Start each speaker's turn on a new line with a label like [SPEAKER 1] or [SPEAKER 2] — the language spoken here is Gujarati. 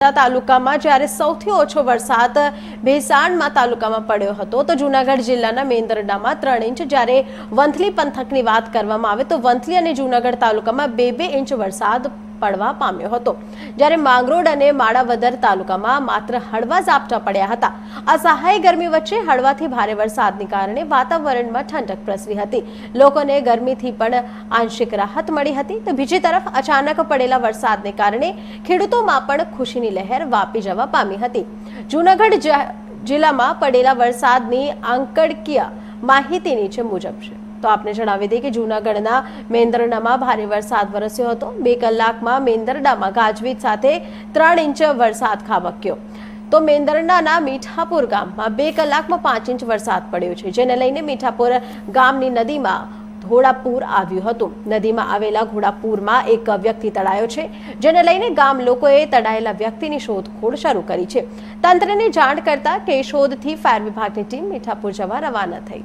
[SPEAKER 1] તાલુકામાં જ્યારે સૌથી ઓછો વરસાદ ભેસાણમાં તાલુકામાં પડ્યો હતો, તો જૂનાગઢ જિલ્લાના મેંદરડામાં ત્રણ ઇંચ. જ્યારે વંથલી પંથકની વાત કરવામાં આવે, તો વંથલી અને જૂનાગઢ તાલુકામાં બે બે ઇંચ વરસાદ પડવા પામ્યો હતો. જ્યારે માંગરોળ અને માળાવદર તાલુકામાં માત્ર હળવા ઝાપટા પડ્યા હતા. અસહાય ગરમી વચ્ચે હળવાથી ભારે વરસાદને કારણે વાતાવરણમાં ઠંડક પ્રસરી હતી. લોકોને ગરમીથી પણ આંશિક રાહત મળી હતી. તો બીજી તરફ અચાનક પડેલા વરસાદને કારણે ખેડૂતોમાં પણ ખુશીની લહેર વાપી જવા પામી હતી. જૂનાગઢ જિલ્લામાં પડેલા વરસાદની આંકડકીય માહિતી નીચે મુજબ છે. તો આપને જણાવી દઈએ કે જૂનાગઢના મેંદરડામાં ભારે વરસાદ વરસ્યો હતો. બે કલાકમાં મેંદરડામાં ગાજવીજ સાથે ત્રણ ઇંચ વરસાદ ખાબક્યો. તો મેંદરડાના મીઠાપુર ગામમાં બે કલાકમાં પાંચ ઇંચ વરસાદ પડ્યો છે, જેને લઈને મીઠાપુર ગામની નદીમાં ઘોડાપુર આવ્યું હતું. નદીમાં આવેલા ઘોડાપુરમાં એક વ્યક્તિ તળાયો છે, જેને લઈને ગામ લોકોએ તળાયેલા વ્યક્તિની શોધખોળ શરૂ કરી છે. તંત્રને જાણ કરતા કેશોદથી ફાયર વિભાગની ટીમ મીઠાપુર જવા રવાના થઈ.